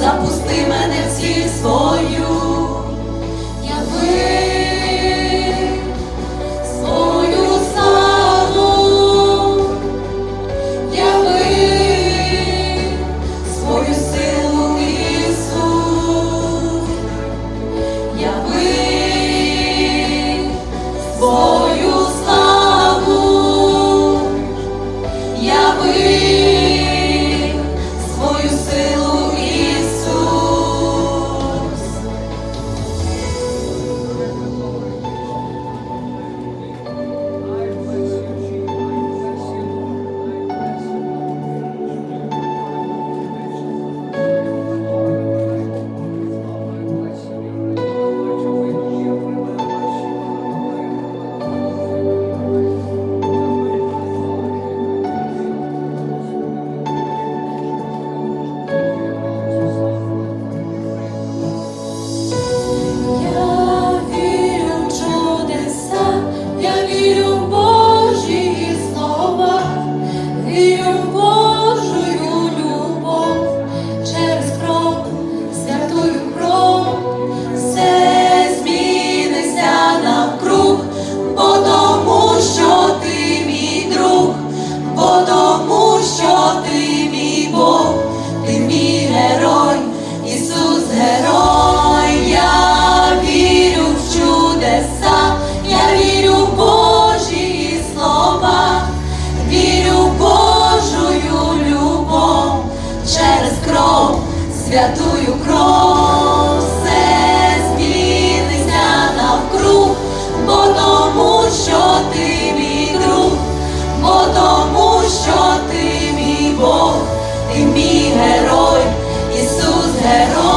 запусти мене в світ. святую кров, все зміниться навкруг, бо тому, що ти мій друг, бо тому, що ти мій Бог, ти мій герой, Ісус, герой.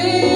free.